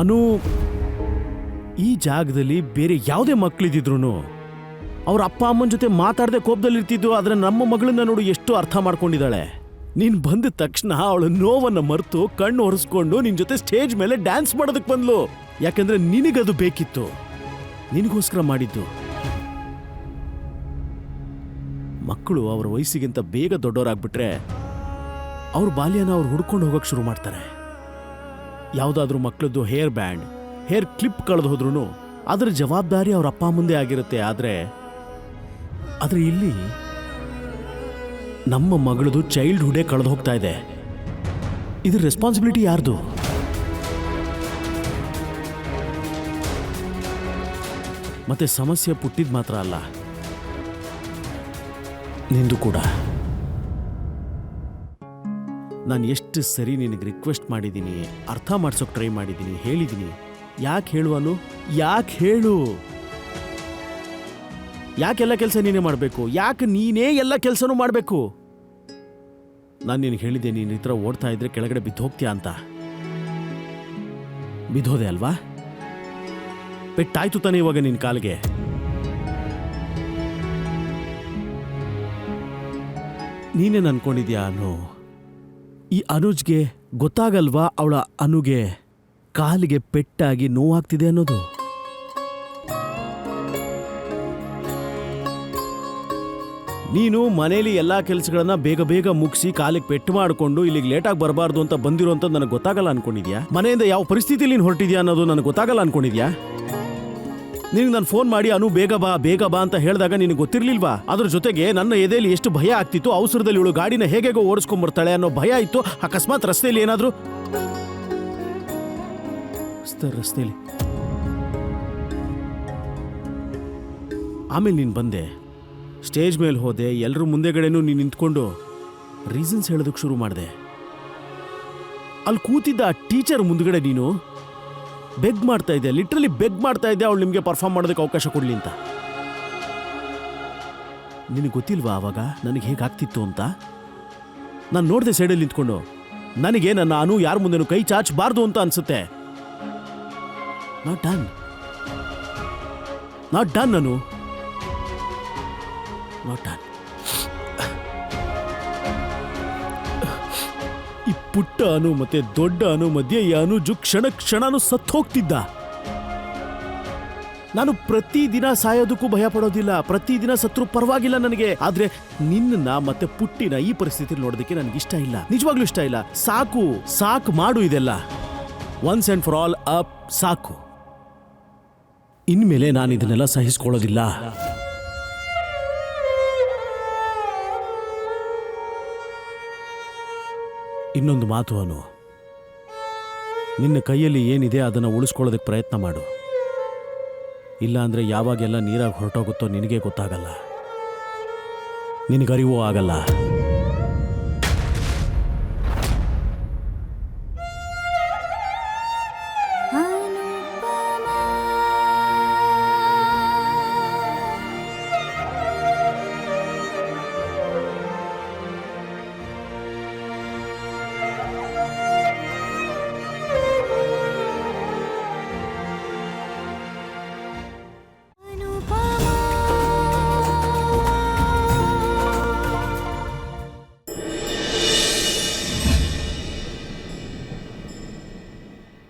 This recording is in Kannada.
ಅನು, ಈ ಜಾಗದಲ್ಲಿ ಬೇರೆ ಯಾವುದೇ ಮಕ್ಕಳಿದ್ರು ಅವ್ರ ಅಪ್ಪ ಅಮ್ಮನ ಜೊತೆ ಮಾತಾಡದೆ ಕೋಪದಲ್ಲಿರ್ತಿದ್ದು, ಆದ್ರೆ ನಮ್ಮ ಮಗಳನ್ನ ನೋಡು ಎಷ್ಟು ಅರ್ಥ ಮಾಡ್ಕೊಂಡಿದ್ದಾಳೆ. ನೀನ್ ಬಂದ ತಕ್ಷಣ ಅವಳ ನೋವನ್ನ ಮರೆತು ಕಣ್ಣು ಒರೆಸ್ಕೊಂಡು ನಿನ್ ಜೊತೆ ಸ್ಟೇಜ್ ಮೇಲೆ ಡ್ಯಾನ್ಸ್ ಮಾಡೋದಕ್ಕೆ ಬಂದ್ಲು. ಯಾಕಂದ್ರೆ ನಿನಗದು ಬೇಕಿತ್ತು. ನಿನಗೋಸ್ಕರ ಮಾಡಿದ್ದು. ಮಕ್ಕಳು ಅವ್ರ ವಯಸ್ಸಿಗಿಂತ ಬೇಗ ದೊಡ್ಡವರಾಗ್ಬಿಟ್ರೆ, ಅವ್ರ ಬಾಲ್ಯನ ಅವ್ರು ಹುಡ್ಕೊಂಡು ಹೋಗಕ್ ಶುರು ಮಾಡ್ತಾರೆ. ಯಾವುದಾದ್ರೂ ಮಕ್ಕಳದ್ದು ಹೇರ್ ಬ್ಯಾಂಡ್ ಹೇರ್ ಕ್ಲಿಪ್ ಕಳೆದು ಹೋದ್ರೂ ಅದರ ಜವಾಬ್ದಾರಿ ಅವ್ರ ಅಪ್ಪ ಮುಂದೆ ಆಗಿರುತ್ತೆ. ಆದರೆ ಆದರೆ ಇಲ್ಲಿ ನಮ್ಮ ಮಗಳದು ಚೈಲ್ಡ್ಹುಡೇ ಕಳೆದು ಹೋಗ್ತಾ ಇದೆ. ಇದ್ರ ರೆಸ್ಪಾನ್ಸಿಬಿಲಿಟಿ ಯಾರ್ದು? ಮತ್ತೆ ಸಮಸ್ಯೆ ಪುಟ್ಟಿದ್ ಮಾತ್ರ ಅಲ್ಲ, ನಿಂದು ಕೂಡ. ನಾನು ಎಷ್ಟು ಸರಿ ನಿನಗೆ ರಿಕ್ವೆಸ್ಟ್ ಮಾಡಿದ್ದೀನಿ, ಅರ್ಥ ಮಾಡ್ಸೋಕೆ ಟ್ರೈ ಮಾಡಿದ್ದೀನಿ, ಹೇಳಿದ್ದೀನಿ. ಯಾಕೆ ಹೇಳುವನು ಯಾಕೆ ಹೇಳು? ಯಾಕೆಲ್ಲ ಕೆಲಸ ನೀನೇ ಮಾಡಬೇಕು? ಯಾಕೆ ನೀನೇ ಎಲ್ಲ ಕೆಲಸನೂ ಮಾಡಬೇಕು? ನಾನು ನಿನಗೆ ಹೇಳಿದೆ ನೀನು ಈ ಥರ ಓಡ್ತಾ ಇದ್ರೆ ಕೆಳಗಡೆ ಬಿದ್ದು ಹೋಗ್ತೀಯ ಅಂತ. ಬಿದ್ದೋದೆ ಅಲ್ವಾ? ಪೆಟ್ಟಾಯ್ತು ತಾನೇ ಇವಾಗ ನಿನ್ನ ಕಾಲಿಗೆ. ನೀನೇನು ಅನ್ಕೊಂಡಿದ್ಯಾ ಅನು? ಈ ಅನುಜ್ಗೆ ಗೊತ್ತಾಗಲ್ವಾ ಅವಳ ಅನುಗೆ? ಕಾಲಿಗೆ ಪೆಟ್ಟಾಗಿ ನೋವಾಗ್ತಿದೆ ಅನ್ನೋದು. ನೀನು ಮನೇಲಿ ಎಲ್ಲ ಕೆಲಸಗಳನ್ನ ಬೇಗ ಬೇಗ ಮುಗಿಸಿ ಕಾಲಿಗೆ ಪೆಟ್ಟು ಮಾಡಿಕೊಂಡು ಇಲ್ಲಿಗೆ ಲೇಟಾಗಿ ಬರಬಾರ್ದು ಅಂತ ಬಂದಿರೋ ಅಂತ ನನಗೆ ಗೊತ್ತಾಗಲ್ಲ ಅನ್ಕೊಂಡಿದ್ಯಾ? ಮನೆಯಿಂದ ಯಾವ ಪರಿಸ್ಥಿತಿಲಿ ನೀನು ಹೊರಟಿದ್ಯಾ ಅನ್ನೋದು ನನಗೆ ಗೊತ್ತಾಗಲ್ಲ ಅನ್ಕೊಂಡಿದ್ಯಾ? ನಿನಗೆ ನಾನು ಫೋನ್ ಮಾಡಿ, ಅನು ಬೇಗ ಬಾ ಬೇಗ ಬಾ ಅಂತ ಹೇಳಿದಾಗ ನಿನಗೆ ಗೊತ್ತಿರ್ಲಿಲ್ವಾ? ಅದ್ರ ಜೊತೆಗೆ ನನ್ನ ಎದೆಯಲ್ಲಿ ಎಷ್ಟು ಭಯ ಆಗ್ತಿತ್ತು, ಅವಸರದಲ್ಲಿ ಇವಳು ಗಾಡಿನ ಹೇಗೆ ಓಡಿಸ್ಕೊಂಡ್ಬರ್ತಾಳೆ ಅನ್ನೋ ಭಯ ಇತ್ತು. ಅಕಸ್ಮಾತ್ ರಸ್ತೆಯಲ್ಲಿ ಏನಾದರೂ ರಸ್ತೆ- ರಸ್ತೆಯಲ್ಲಿ. ಆಮೇಲೆ ನೀನು ಬಂದೆ. ಸ್ಟೇಜ್ ಮೇಲೆ ಹೋದೆ ಎಲ್ಲರೂ ಮುಂದೆಗಡೆನೂ ನೀನು ನಿಂತ್ಕೊಂಡು ರೀಸನ್ಸ್ ಹೇಳೋದಕ್ಕೆ ಶುರು ಮಾಡಿದೆ. ಅಲ್ಲಿ ಕೂತಿದ್ದ ಟೀಚರ್ ಮುಂದ್ಗಡೆ ನೀನು ಬೆಗ್ ಮಾಡ್ತಾ ಇದೆ ಲಿಟ್ರಲಿ ಬೆಗ್ ಮಾಡ್ತಾ ಇದೆ, ಅವಳು ನಿಮಗೆ ಪರ್ಫಾರ್ಮ್ ಮಾಡೋದಕ್ಕೆ ಅವಕಾಶ ಕೊಡಲಿ ಅಂತ. ನಿನಗೆ ಗೊತ್ತಿಲ್ವಾ ಆವಾಗ ನನಗೆ ಹೇಗಾಗ್ತಿತ್ತು ಅಂತ? ನಾನು ನೋಡಿದೆ ಸೈಡಲ್ಲಿ ನಿಂತ್ಕೊಂಡು ನನಗೆ ನನ್ನ ಅನು ಯಾರ ಮುಂದೆನೂ ಕೈ ಚಾಚಬಾರ್ದು ಅಂತ ಅನಿಸುತ್ತೆ. ನಾಟ್ ಡನ್ ನಾಟ್ ಡನ್ ನಾನು ನಾಟ್ ಡನ್ ಪುಟ್ಟ ಅನು ಮತ್ತೆ ದೊಡ್ಡ ಅನು ಮಧ್ಯೆ ಈ ಅನುಜು ಕ್ಷಣ ಕ್ಷಣನೂ ಸತ್ತು ಹೋಗ್ತಿದ್ದ ನಾನು ಪ್ರತಿದಿನ ಸಾಯೋದಕ್ಕೂ ಭಯ ಪಡೋದಿಲ್ಲ ಪ್ರತಿದಿನ ಸತ್ರು ಪರವಾಗಿಲ್ಲ ನನಗೆ. ಆದ್ರೆ ನಿನ್ನ ಮತ್ತೆ ಪುಟ್ಟಿನ ಈ ಪರಿಸ್ಥಿತಿ ನೋಡೋದಕ್ಕೆ ನನಗೆ ಇಷ್ಟ ಇಲ್ಲ. ನಿಜವಾಗ್ಲೂ ಇಷ್ಟ ಇಲ್ಲ. ಸಾಕು ಸಾಕು ಮಾಡು ಇದೆಲ್ಲ. Once and for all up, ಸಾಕು. ಇನ್ಮೇಲೆ ನಾನು ಇದನ್ನೆಲ್ಲ ಸಹಿಸ್ಕೊಳ್ಳೋದಿಲ್ಲ. ಇನ್ನೊಂದು ಮಾತು ಅನು. ನಿನ್ನ ಕೈಯಲ್ಲಿ ಏನಿದೆ ಅದನ್ನು ಉಳಿಸ್ಕೊಳ್ಳೋದಕ್ಕೆ ಪ್ರಯತ್ನ ಮಾಡು. ಇಲ್ಲಾಂದರೆ ಯಾವಾಗೆಲ್ಲ ನೀರಾಗಿ ಹೊರಟೋಗುತ್ತೋ ನಿನಗೆ ಗೊತ್ತಾಗಲ್ಲ. ನಿನಗರಿವೂ ಆಗಲ್ಲ.